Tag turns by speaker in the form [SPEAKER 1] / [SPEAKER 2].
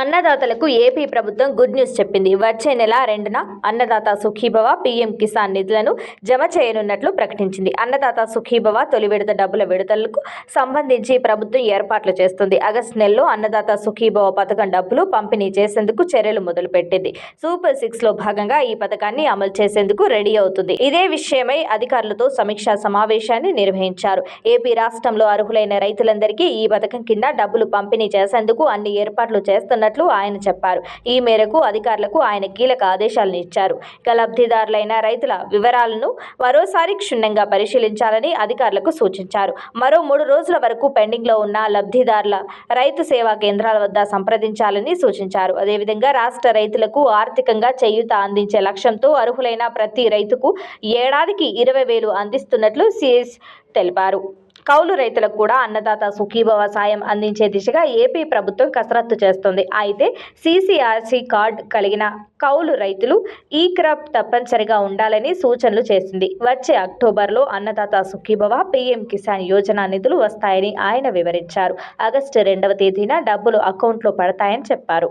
[SPEAKER 1] అన్నదాతలకు AP ప్రభుత్వం good news చెప్పింది. వచ్చే నెల రెండున అన్నదాత సుఖీభవ పీఎం కిసాన్ నిధులను జమ చేయనున్నట్లు ప్రకటించింది. అన్నదాత సుఖీభవ తొలి విడత డబ్బుల విడుదలకు సంబంధించి ప్రభుత్వం ఏర్పాట్లు చేస్తుంది. ఆగస్టు నెలలో అన్నదాత సుఖీభవ పథకం డబ్బులు పంపిణీ చేసేందుకు చర్యలు మొదలుపెట్టింది. సూపర్ సిక్స్లో భాగంగా ఈ పథకాన్ని అమలు చేసేందుకు రెడీ అవుతుంది. ఇదే విషయమై అధికారులతో సమీక్షా సమావేశాన్ని నిర్వహించారు. ఏపీ రాష్ట్రంలో అర్హులైన రైతులందరికీ ఈ పథకం కింద డబ్బులు పంపిణీ చేసేందుకు అన్ని ఏర్పాట్లు చేస్తున్నారు చేస్తున్నట్లు ఆయన చెప్పారు. ఈ మేరకు అధికారులకు ఆయన కీలక ఆదేశాలను ఇచ్చారు. ఇక లబ్ధిదారులైన రైతుల వివరాలను మరోసారి క్షుణ్ణంగా పరిశీలించాలని అధికారులకు సూచించారు. మరో మూడు రోజుల వరకు పెండింగ్లో ఉన్న లబ్ధిదారుల రైతు సేవా కేంద్రాల వద్ద సంప్రదించాలని సూచించారు. అదేవిధంగా రాష్ట్ర రైతులకు ఆర్థికంగా చేయూత అందించే లక్ష్యంతో అర్హులైన ప్రతి రైతుకు ఏడాదికి ఇరవై వేలు అందిస్తున్నట్లు సిఎస్ తెలిపారు. కౌలు రైతులకు కూడా అన్నదాత సుఖీభవ సాయం అందించే దిశగా ఏపీ ప్రభుత్వం కసరత్తు చేస్తుంది. అయితే సీసీఆర్సీ కార్డు కలిగిన కౌలు రైతులు ఈ క్రాప్ తప్పనిసరిగా ఉండాలని సూచనలు చేసింది. వచ్చే అక్టోబర్లో అన్నదాత సుఖీభవ పీఎం కిసాన్ యోజన నిధులు వస్తాయని ఆయన వివరించారు. ఆగస్టు రెండవ తేదీన డబ్బులు అకౌంట్లో పడతాయని చెప్పారు.